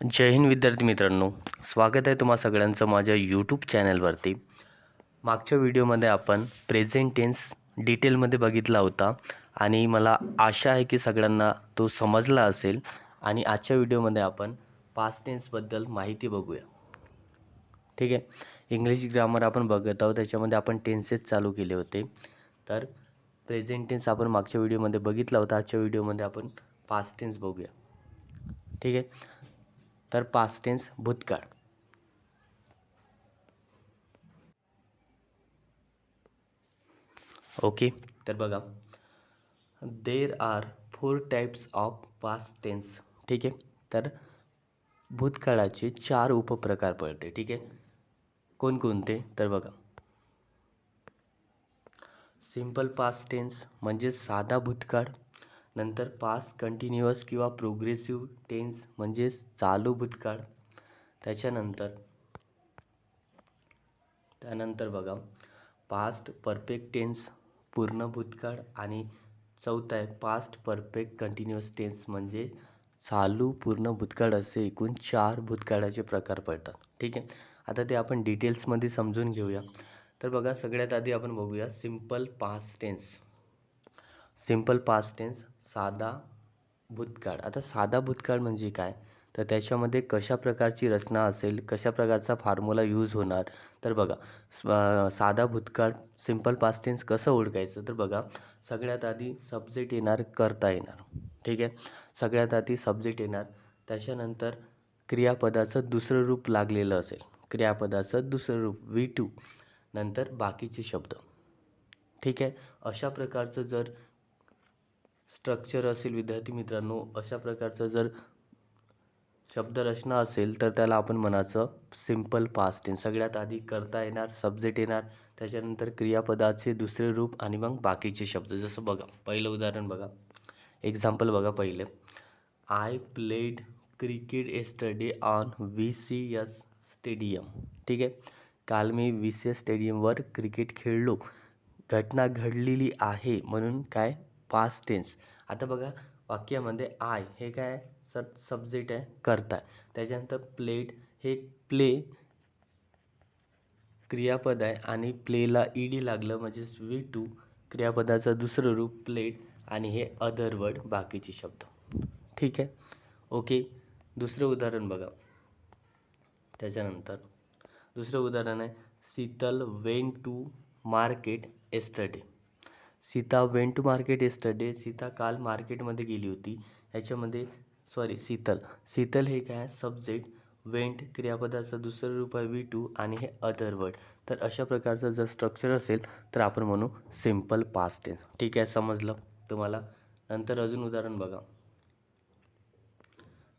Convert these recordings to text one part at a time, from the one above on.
जय हिंद विद्यार्थी मित्रांनो. स्वागत आहे तुम्हा सगळ्यांचं माझ्या यूट्यूब चॅनलवरती मागच्या व्हिडिओमध्ये आपण प्रेझेंट टेन्स डिटेलमध्ये बघितला होता आणि मला आशा आहे की सगळ्यांना तो समजला असेल आणि आजच्या व्हिडिओमध्ये आपण पास्ट टेन्सबद्दल माहिती बघूया. ठीक आहे? इंग्लिश ग्रामर आपण बघत आहोत त्याच्यामध्ये आपण टेन्सेस चालू केले होते. तर प्रेझेंट टेन्स आपण मागच्या व्हिडिओमध्ये बघितला होता आजच्या व्हिडिओमध्ये आपण पास्ट टेन्स बघूया. ठीक आहे? तर पास्ट टेन्स भूतकाळ ओके, तर बघा there are four types of past tense ठीक आहे? तर भूतकाळाचे चार उपप्रकार पडते, ठीक आहे? कोणकोणते? तर बघा सिम्पल पास्ट टेन्स म्हणजे साधा भूतकाळ नंतर पास्ट कंटिन्युअस किंवा प्रोग्रेसिव्ह टेन्स म्हणजेच चालू भूतकाळ. त्याच्यानंतर त्यानंतर बघा पास्ट परफेक्ट टेन्स पूर्ण भूतकाळ आणि चौथा आहे पास्ट परफेक्ट कंटिन्युअस टेन्स म्हणजे चालू पूर्ण भूतकाळ असे एकूण चार भूतकाळाचे प्रकार पडतात. ठीक आहे? आता ते आपण डिटेल्समध्ये समजून घेऊया. तर बघा सगळ्यात आधी आपण बघूया simple past tense simple past tense साधा भूतकाळ. आता साधा भूतकाळ म्हणजे काय? तर त्याच्यामध्ये कशा प्रकारची रचना असेल कशा प्रकारचा फॉर्म्युला यूज होणार? तर बघा साधा भूतकाळ सिंपल पास्ट टेन्स कसं ओळखायचं? तर बघा सगळ्यात आधी सब्जेक्ट येणार करता येणार. ठीक आहे? सगळ्यात आधी सब्जेक्ट येणार त्याच्यानंतर क्रियापदाचं दुसरं रूप लागलेलं असेल. क्रियापदाचं दुसरं रूप वी टू नंतर बाकीचे शब्द. ठीक आहे? अशा प्रकारचं जर स्ट्रक्चर असेल विद्यार्थी मित्रांनो अशा प्रकारचं जर शब्दरचना असेल तर त्याला आपण म्हणायचं सिंपल पास्ट टेन्स सगळ्यात आधी करता येणार सब्जेक्ट येणार त्याच्यानंतर क्रियापदाचे दुसरे रूप आणि मग बाकीचे शब्द. जसं बघा पहिलं उदाहरण बघा. एक्झाम्पल बघा पहिलं. I played cricket study on V C S stadium ठीक आहे? काल मी व्ही सी एस स्टेडियमवर क्रिकेट खेळलो. घटना घडलेली आहे म्हणून काय? पास्ट टेन्स आता बघा वाक्यामध्ये आय हे काय सब सब्जेक्ट आहे? करताय. त्याच्यानंतर प्लेट हे प्ले क्रियापद आहे आणि प्लेला ई डी लागलं म्हणजेच वी टू क्रियापदाचं दुसरं रूप प्लेट आणि हे अदर वर्ड बाकीचे शब्द. ठीक आहे? ओके. दुसरं उदाहरण बघा. त्याच्यानंतर दुसरं उदाहरण आहे Sheetal went to market yesterday Sita went to market yesterday Sita काल मार्केटमध्ये गेली होती. ह्याच्यामध्ये सॉरी शीतल. शीतल हे काय? सब्जेक्ट वेंट क्रियापदाचं दुसरं रूप आहे वी टू आणि हे अदर वर्ड तर अशा प्रकारचं जर स्ट्रक्चर असेल तर आपण म्हणू सिंपल पास्ट टेन्स ठीक आहे समजलं तुम्हाला? नंतर अजून उदाहरण बघा.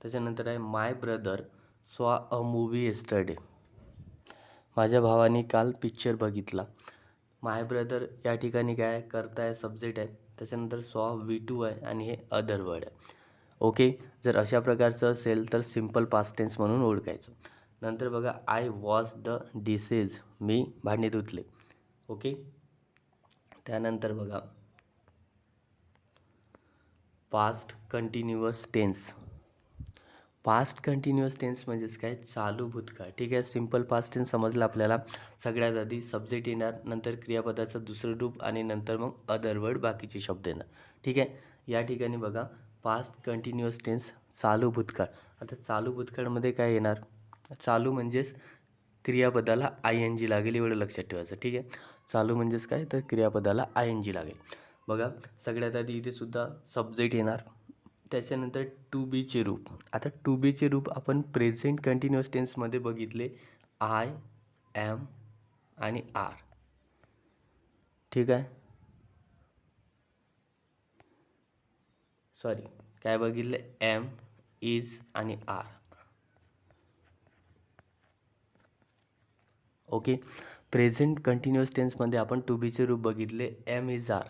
त्याच्यानंतर आहे माय ब्रदर स्वा अ मूवी एस्टरडे माझ्या भावाने काल पिक्चर बघितला. माय ब्रदर या ठिकाणी काय आहे करता आहे. सब्जेक्ट आहे त्याच्यानंतर सॉ वी टू आहे आणि हे अदर वर्ड आहे. ओके जर अशा प्रकारचं असेल तर सिंपल पास्ट टेन्स म्हणून ओळखायचं. नंतर बघा आय वॉज द डिसेज मी भांडे धुतले ओके त्यानंतर बघा. Past continuous tense past continuous tense म्हणजेच काय? चालू भूतकाळ. ठीक आहे? सिंपल पास्ट टेन्स समजलं आपल्याला. सगळ्यात आधी सब्जेक्ट येणार नंतर क्रियापदाचं दुसरं रूप आणि नंतर मग अदर वर्ड बाकीचे शब्द येणार. ठीक आहे? या ठिकाणी बघा. पास्ट कंटिन्युअस टेन्स चालू भूतकाळ. आता चालू भूतकाळमध्ये काय येणार? चालू म्हणजेच क्रियापदाला आय एन जी लागेल एवढं लक्षात ठेवायचं. ठीक आहे? चालू म्हणजेच काय? तर क्रियापदाला आय एन जी लागेल. बघा सगळ्यात आधी इथे सुद्धा सब्जेक्ट येणार. त्याच्यानंतर टू बीचे रूप. आता टू बीचे रूप आपण प्रेझेंट कंटिन्युअस टेन्समध्ये बघितले. आय एम आणि आर ठीक आहे? सॉरी काय बघितलं? एम इज आणि आर ओके प्रेझेंट कंटिन्युअस टेन्समध्ये आपण टू बीचे रूप बघितले. एम इज आर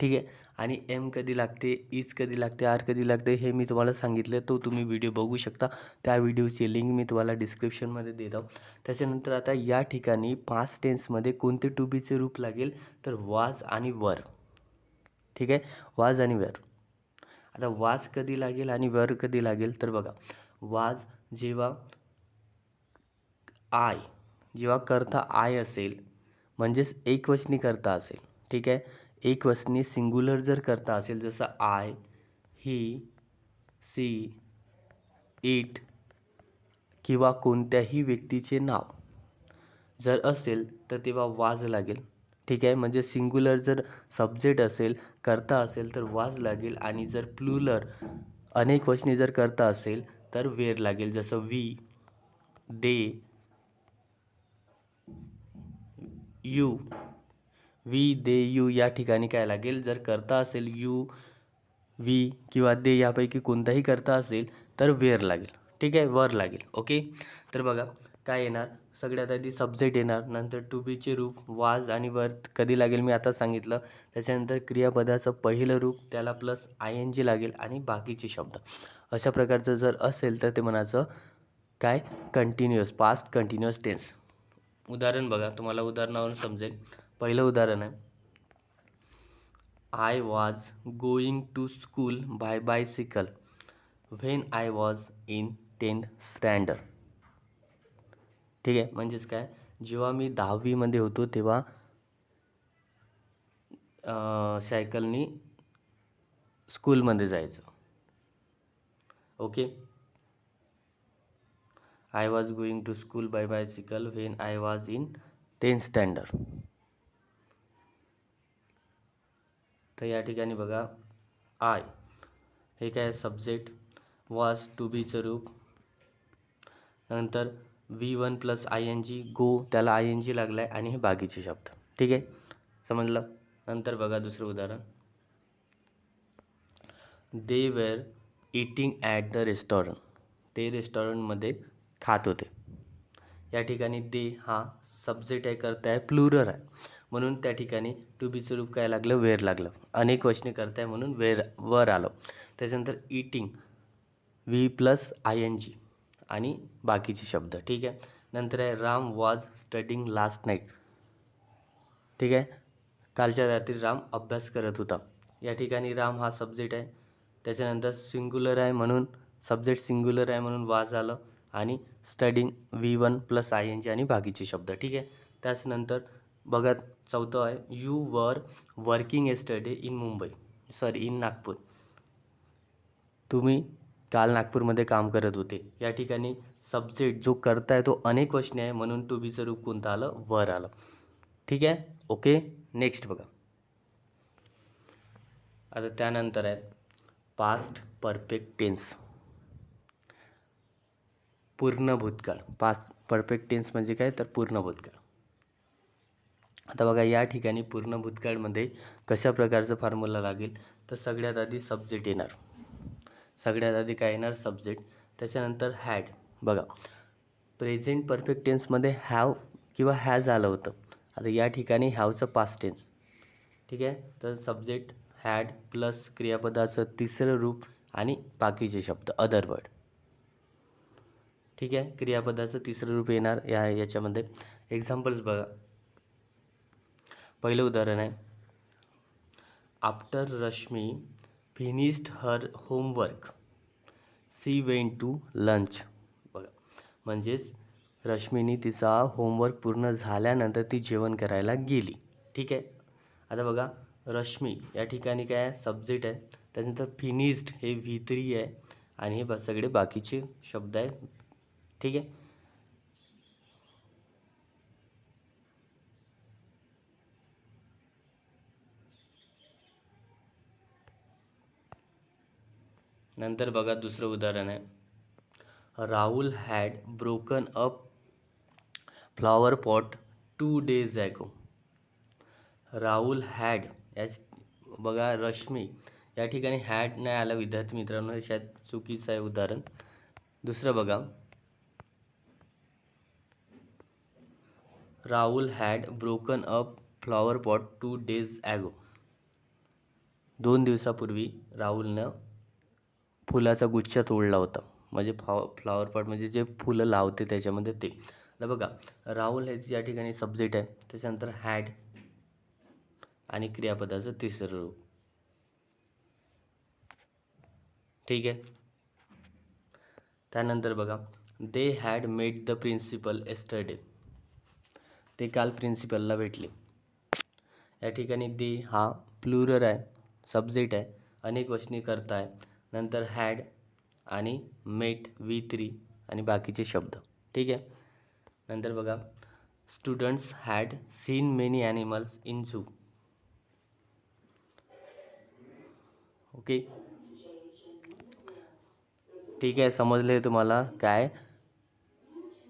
ठीक आहे. आणि एम कधी लागते इज कधी लागते आर कधी लागते हे मी तुम्हाला सांगितलं तो तुम्ही व्हिडिओ बघू शकता. त्या व्हिडिओची लिंक मी तुम्हाला डिस्क्रिप्शनमध्ये देत आहो. त्याच्यानंतर आता या ठिकाणी पाच टेन्समध्ये कोणते टू बीचे रूप लागेल? तर वाज आणि वर ठीक आहे? वाज आणि वर आता वाज कधी लागेल आणि वर कधी लागेल? तर बघा. वाज जेव्हा आय जेव्हा करता आय असेल म्हणजेच एकवचनी करता असेल. ठीक आहे? एकवचनी सिंग्युलर जर करता असेल जसं आय ही सी इट किंवा कोणत्याही व्यक्तीचे नाव जर असेल तर तेव्हा वाज लागेल. ठीक आहे? म्हणजे सिंग्युलर जर सब्जेक्ट असेल करता असेल तर वाज लागेल. आणि जर प्लुलर अनेक वचने जर करता असेल तर वेर लागेल. जसं we they you we they you या ठिकाणी काय लागेल? जर करता असेल यू वी किंवा दे यापैकी कोणताही करता असेल तर वेर लागेल. ठीक आहे? वर लागेल. ओके? तर बघा काय येणार? सगळ्यात आधी सब्जेक्ट येणार. नंतर टू बीचे रूप वाज आणि वर कधी लागेल? मी आता सांगितलं. त्याच्यानंतर क्रियापदाचं पहिलं रूप त्याला प्लस आय एन जी लागेल आणि बाकीचे शब्द. अशा प्रकारचं जर असेल तर ते म्हणायचं काय? कंटिन्युअस पास्ट कंटिन्युअस टेन्स उदाहरण बघा तुम्हाला उदाहरणावरून समजेल. पहिलं उदाहरण आहे. I was going to school by bicycle when I was in tenth standard ठीक आहे? म्हणजेच काय? जेव्हा मी दहावीमध्ये होतो तेव्हा सायकलनी स्कूलमध्ये जायचं. Okay I was going to school by bicycle when I was in tenth standard तर या ठिकाणी बघा आय हे काय सब्जेक्ट वॉज टू बीचं रूप. नंतर V one plus I N G go त्याला आय एन जी लागला आहे आणि हे बाकीचे शब्द. ठीक आहे? समजलं? नंतर बघा दुसरं उदाहरण. They were eating at the restaurant ते रेस्टॉरंटमध्ये खात होते. या ठिकाणी दे हा सब्जेक्ट आहे करता आहे प्लुरर आहे. म्हणून त्या ठिकाणी टू बीचं रूप काय लागलं? वेर लागलं. अनेक वचने करताय म्हणून वेर वर आलं. त्याच्यानंतर eating V plus I N G आणि बाकीचे शब्द. ठीक आहे? नंतर आहे Ram was studying last night ठीक आहे? कालच्या रात्री राम अभ्यास करत होता. या ठिकाणी राम हा सब्जेक्ट आहे. त्याच्यानंतर सिंग्युलर आहे म्हणून सब्जेक्ट सिंग्युलर आहे म्हणून वाज आलं. आणि studying V one plus I N G आणि बाकीचे शब्द. ठीक आहे? त्याचनंतर बघा चौथं आहे. You were working yesterday in Mumbai sorry in Nagpur तुम्ही काल नागपूरमध्ये काम करत होते. या ठिकाणी सब्जेक्ट जो करताय तो अनेक वचने आहे म्हणून टू बीचं रूप कोणतं आलं? वर आलं. ठीक आहे? ओके नेक्स्ट बघा. आता त्यानंतर आहे. पास्ट परफेक्ट टेन्स पूर्ण भूतकाळ. पास्ट परफेक्ट टेन्स म्हणजे काय? तर पूर्ण भूतकाळ. आता बघा या ठिकाणी पूर्ण भूतकाळमध्ये कशा प्रकारचं फॉर्म्युला लागेल तर सगळ्यात आधी सब्जेक्ट येणार. सगळ्यात आधी काय येणार? सब्जेक्ट त्याच्यानंतर हॅड बघा प्रेझेंट परफेक्ट टेन्समध्ये हॅव किंवा हॅज आलं होतं. आता या ठिकाणी हॅवचं पास्ट टेन्स ठीक आहे? तर सब्जेक्ट हॅड प्लस क्रियापदाचं तिसरं रूप आणि बाकीचे शब्द अदर वर्ड ठीक आहे? क्रियापदाचं तिसरं रूप येणार या याच्यामध्ये. एक्झाम्पल्स बघा. पहिलं उदाहरण आहे. After Rashmi finished her homework she went to lunch बघा म्हणजेच रश्मीनी तिचा होमवर्क पूर्ण झाल्यानंतर ती जेवण करायला गेली. ठीक आहे? आता बघा रश्मी या ठिकाणी काय आहे? सब्जेक्ट आहे. त्याच्यानंतर फिनिश्ड हे व्ही थ्री आहे. आणि हे सगळे बाकीचे शब्द आहे ठीक आहे? नंतर बघा दुसरं उदाहरण आहे. Rahul had broken up flower pot two days ago Rahul had याच बघा रश्मी या ठिकाणी हॅड नाही आलं विद्यार्थी मित्रांनो हे शायद चुकीचं आहे उदाहरण. दुसरं बघा. Rahul had broken up flower pot two days ago दोन दिवसापूर्वी राहुलनं फुलाचा गुच्छ तोडला होता. म्हणजे फ्लॉ फ्लॉवर पॉट म्हणजे जे फुलं लावते त्याच्यामध्ये ते. आता बघा राहुल हे या ठिकाणी सब्जेक्ट आहे. त्याच्यानंतर हॅड आणि क्रियापदाचं तिसरं रूप. ठीक आहे? त्यानंतर बघा they had met the principal yesterday ते काल प्रिन्सिपलला भेटले. या ठिकाणी दे हा प्लुरर आहे सब्जेक्ट आहे अनेक वचनी करता आहे नंतर हॅड आणि मेट वी थ्री आणि बाकीचे शब्द. ठीक आहे? नंतर बघा. Students had seen many animals in zoo okay ठीक आहे? समजले तुम्हाला काय?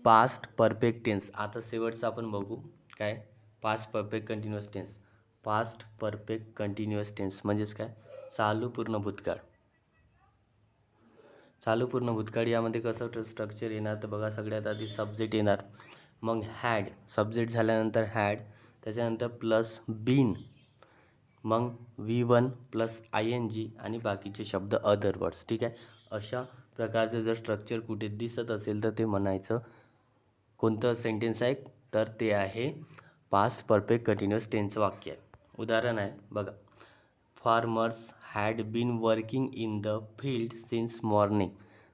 पास्ट परफेक्ट टेन्स आता शेवटचं आपण बघू. काय? Past perfect continuous tense past perfect continuous tense म्हणजेच काय? चालू पूर्ण भूतकाळ. चालू पूर्ण भूतकाळ यामध्ये कसं स्ट्रक्चर येणार? तर बघा सगळ्यात आधी सब्जेक्ट येणार. मग हॅड सब्जेक्ट झाल्यानंतर हॅड त्याच्यानंतर प्लस बीन मग V one plus I N G आणि बाकीचे शब्द अदर वर्ड्स ठीक आहे? अशा प्रकारचं जर स्ट्रक्चर कुठे दिसत असेल तर ते म्हणायचं. कोणतं सेंटेन्स आहे? तर ते आहे पास्ट परफेक्ट कंटिन्युअस टेन्सचं वाक्य. आहे उदाहरण आहे. बघा. Farmers had been working in the field since morning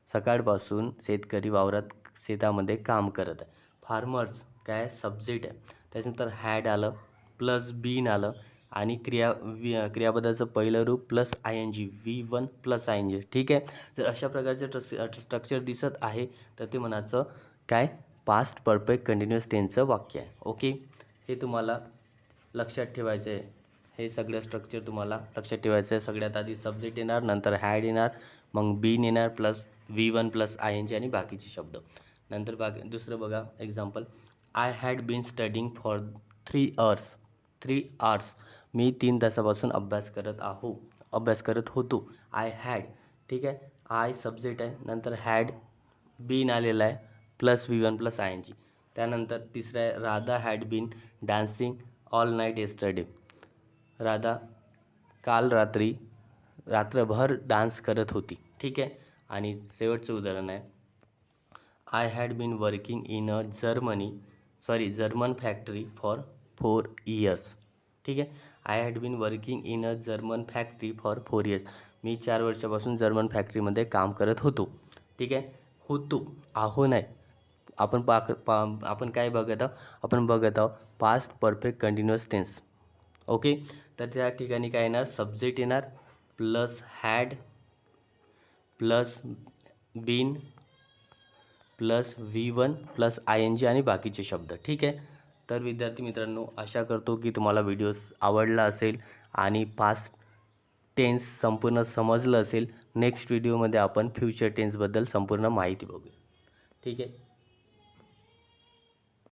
सकाळपासून शेतकरी वावरात शेतामध्ये काम करत आहे. फार्मर्स काय सब्जेक्ट आहे? त्याच्यानंतर हॅड आलं प्लस बीन आलं आणि क्रिया वि क्रियापदाचं पहिलं रूप plus I N G V one plus I N G ठीक आहे? जर अशा प्रकारचे स्ट्रक्चर दिसत आहे तर ते म्हणाचं काय? पास्ट परफेक्ट कंटिन्युअस टेनचं वाक्य आहे. ओके हे तुम्हाला लक्षात ठेवायचं आहे. हे सगळं स्ट्रक्चर तुम्हाला लक्षात ठेवायचं आहे. सगळ्यात आधी सब्जेक्ट येणार नंतर हॅड येणार मग बीन येणार plus V one plus I N G आणि बाकीचे शब्द. नंतर बाकी दुसरं बघा example I had been studying for three hours three hours मी तीन तासापासून अभ्यास करत आहो अभ्यास करत होतो. आय हॅड ठीक आहे? आय सब्जेक्ट आहे. नंतर हॅड बीन आलेला आहे plus V one plus I N G त्यानंतर तिसरं आहे Radha had been dancing all night yesterday Radha काल रात्री रात्रभर डान्स करत होती. ठीक आहे? आणि शेवटचं उदाहरण आहे. I had been working in a Germany sorry German factory for four years ठीक आहे? I had been working in a German factory for four years मी चार वर्षापासून जर्मन फॅक्टरीमध्ये काम करत होतो. ठीक आहे? होतो. आहो नाही. आपण पाक पा आपण काय बघत आहोत? आपण बघत आहोत past perfect continuous tense okay तर त्या ठिकाणी काय येणार? सब्जेक्ट येणार. Plus had plus been plus V one plus I N G आणि बाकीचे शब्द. ठीक आहे? तर विद्यार्थी मित्रांनो आशा करतो की तुम्हाला व्हिडिओस आवडला असेल आणि पास्ट टेन्स संपूर्ण समजलं असेल. नेक्स्ट व्हिडिओमध्ये आपण फ्युचर टेन्सबद्दल संपूर्ण माहिती बघूया. ठीक आहे?